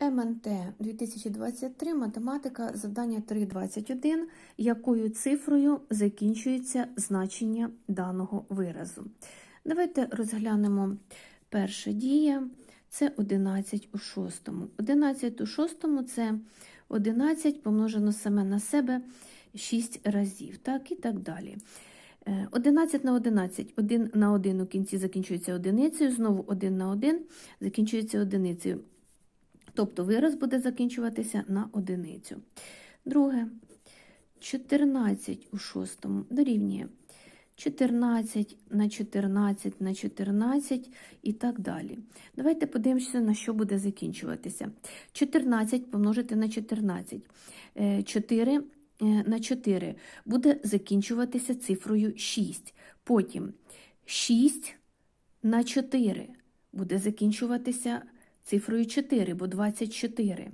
МНТ 2023, математика, завдання 3.21, якою цифрою закінчується значення даного виразу. Давайте розглянемо перша дія. Це 11 у шостому. 11 у шостому це 11 помножено саме на себе 6 разів, так і так далі. Е, 11 на 11, 1 на 1 у кінці закінчується одиницею, знову 1 на 1 закінчується одиницею. Тобто вираз буде закінчуватися на одиницю. Друге, 14 у шостому дорівнює 14 на 14 на 14 і так далі. Давайте подивимося, на що буде закінчуватися. 14 помножити на 14. Е, 4 е, на 4 буде закінчуватися цифрою 6. Потім 6 на 4 буде закінчуватися цифрою 4, бо 24.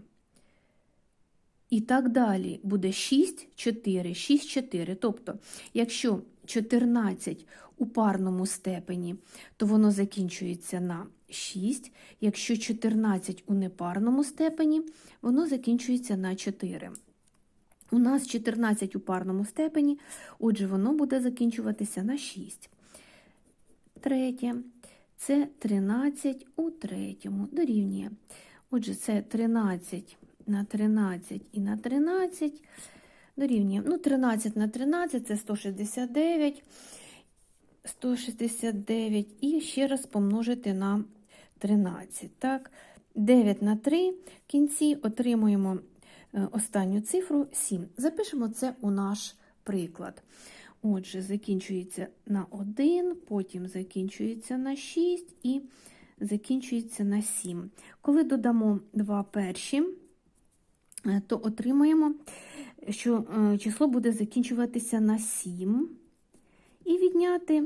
І так далі буде 6, 4, 6, 4. Тобто, якщо 14 у парному степені, то воно закінчується на 6. Якщо 14 у непарному степені, воно закінчується на 4. У нас 14 у парному степені, отже, воно буде закінчуватися на 6. Третє. Це 13 у третьому дорівнює. Отже, це 13 на 13 і на 13 дорівнює. Ну, 13 на 13 це 169. 169 і ще раз помножити на 13. Так? 9 на 3 в кінці отримуємо е, останню цифру 7. Запишемо це у наш приклад. Отже, закінчується на 1, потім закінчується на 6 і закінчується на 7. Коли додамо два перші, е, то отримаємо, що е, число буде закінчуватися на 7. І відняти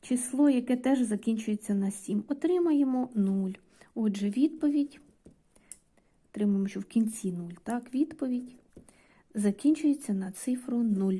число, яке теж закінчується на 7. Отримаємо 0. Отже, відповідь. Отримаємо, що в кінці 0. Так, відповідь закінчується на цифру 0.